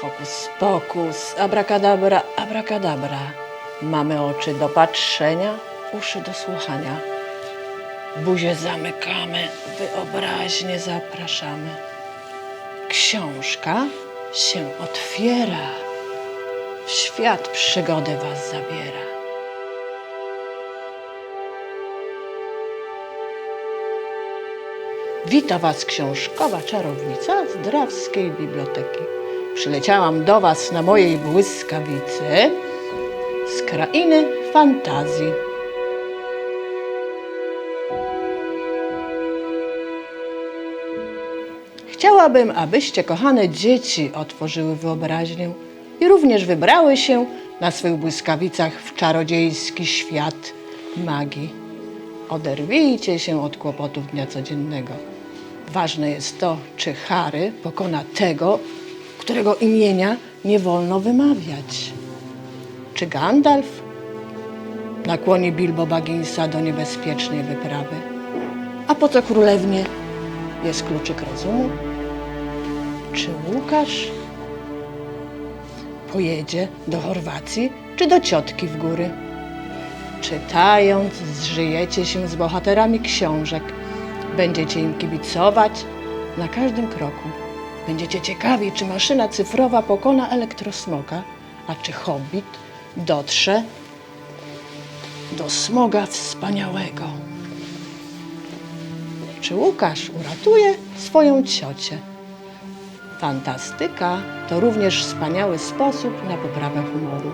Hokus pokus, abracadabra, abracadabra. Mamy oczy do patrzenia, uszy do słuchania. Buzię zamykamy, wyobraźnię zapraszamy. Książka się otwiera, świat przygody was zabiera. Wita Was książkowa czarownica z Drawskiej Biblioteki. Przyleciałam do Was na mojej błyskawicy z krainy fantazji. Chciałabym, abyście, kochane dzieci, otworzyły wyobraźnię i również wybrały się na swych błyskawicach w czarodziejski świat magii. Oderwijcie się od kłopotów dnia codziennego. Ważne jest to, czy Harry pokona tego, którego imienia nie wolno wymawiać. Czy Gandalf nakłoni Bilbo Bagginsa do niebezpiecznej wyprawy? A po co królewnie jest kluczyk rozumu? Czy Łukasz pojedzie do Chorwacji czy do ciotki w góry? Czytając, zżyjecie się z bohaterami książek. Będziecie im kibicować na każdym kroku. Będziecie ciekawi, czy maszyna cyfrowa pokona elektrosmoga, a czy hobbit dotrze do smoga wspaniałego. Czy Łukasz uratuje swoją ciocię? Fantastyka to również wspaniały sposób na poprawę humoru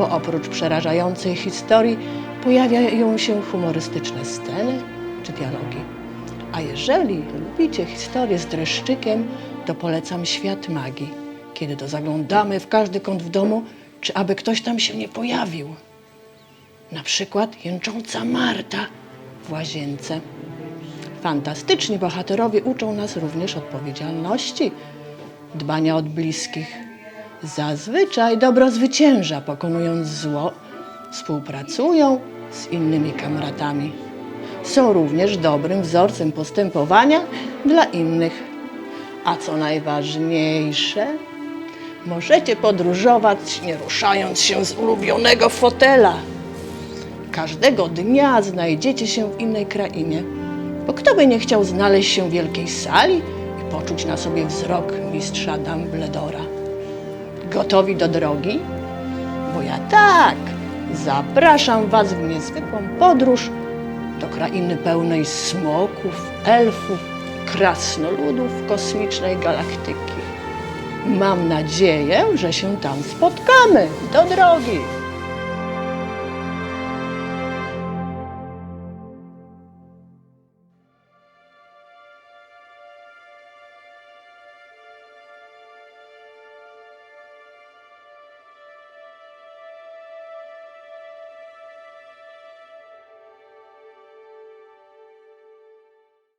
bo oprócz przerażającej historii pojawiają się humorystyczne sceny czy dialogi. A jeżeli lubicie historię z dreszczykiem, to polecam Świat Magii, kiedy to zaglądamy w każdy kąt w domu, czy aby ktoś tam się nie pojawił. Na przykład jęcząca Marta w łazience. Fantastyczni bohaterowie uczą nas również odpowiedzialności, dbania od bliskich. Zazwyczaj dobro zwycięża, pokonując zło, współpracują z innymi kamratami. Są również dobrym wzorcem postępowania dla innych. A co najważniejsze, możecie podróżować nie ruszając się z ulubionego fotela. Każdego dnia znajdziecie się w innej krainie. Bo kto by nie chciał znaleźć się w wielkiej sali i poczuć na sobie wzrok mistrza Dumbledora? Gotowi do drogi? Bo ja tak, zapraszam Was w niezwykłą podróż do krainy pełnej smoków, elfów, krasnoludów kosmicznej galaktyki. Mam nadzieję, że się tam spotkamy. Do drogi!